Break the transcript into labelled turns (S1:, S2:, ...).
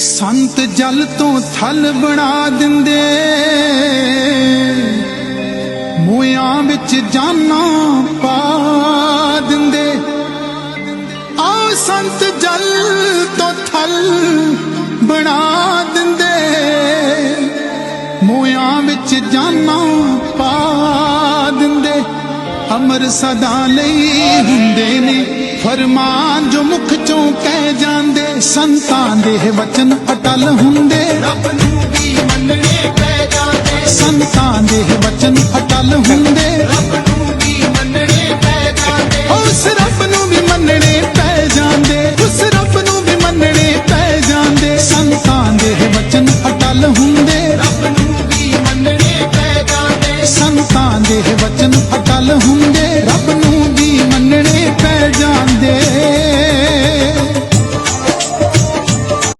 S1: ਸੰਤ ਜਲ ਤੋਂ ਥਲ ਬਣਾ ਦਿੰਦੇ। ਮੂਆਂ ਵਿੱਚ ਜਾਨਾਂ ਪਾ ਦਿੰਦੇ। ਆ ਸੰਤ ਜਲ ਤੋਂ ਥਲ ਬਣਾ ਦਿੰਦੇ। ਮੂਆਂ ਵਿੱਚ ਜਾਨਾਂ ਪਾ ਦਿੰਦੇ। ਅਮਰ ਸਦਾ ਲਈ ਹੁੰਦੇ ਨੇ। ਫਰਮਾਨ ਜੋ ਮੁਖ ਚੋਂ ਕਹਿ ਸੰਤਾਂ ਦੇ ਵਚਨ ਅਟਲ ਹੁੰਦੇ। ਰੱਬ
S2: ਨੂੰ ਵੀ ਮੰਨਣੇ ਪੈ ਜਾਂਦੇ।
S1: ਸੰਤਾਂ ਦੇ ਵਚਨ ਅਟਲ ਹੁੰਦੇ। ਰੱਬ
S2: ਨੂੰ ਵੀ ਮੰਨਣੇ ਪੈ ਜਾਂਦੇ।
S1: ਉਸ ਰੱਬ ਨੂੰ ਵੀ ਮੰਨਣੇ ਪੈ ਜਾਂਦੇ। ਉਸ ਰੱਬ ਨੂੰ ਵੀ ਮੰਨਣੇ ਪੈ ਜਾਂਦੇ। ਸੰਤਾਂ ਦੇ ਵਚਨ ਅਟਲ ਹੁੰਦੇ। ਰੱਬ
S2: ਨੂੰ ਵੀ ਮੰਨਣੇ ਪੈ ਜਾਂਦੇ।
S1: ਸੰਤਾਂ ਦੇ ਵਚਨ ਅਟਲ ਹੁੰਦੇ।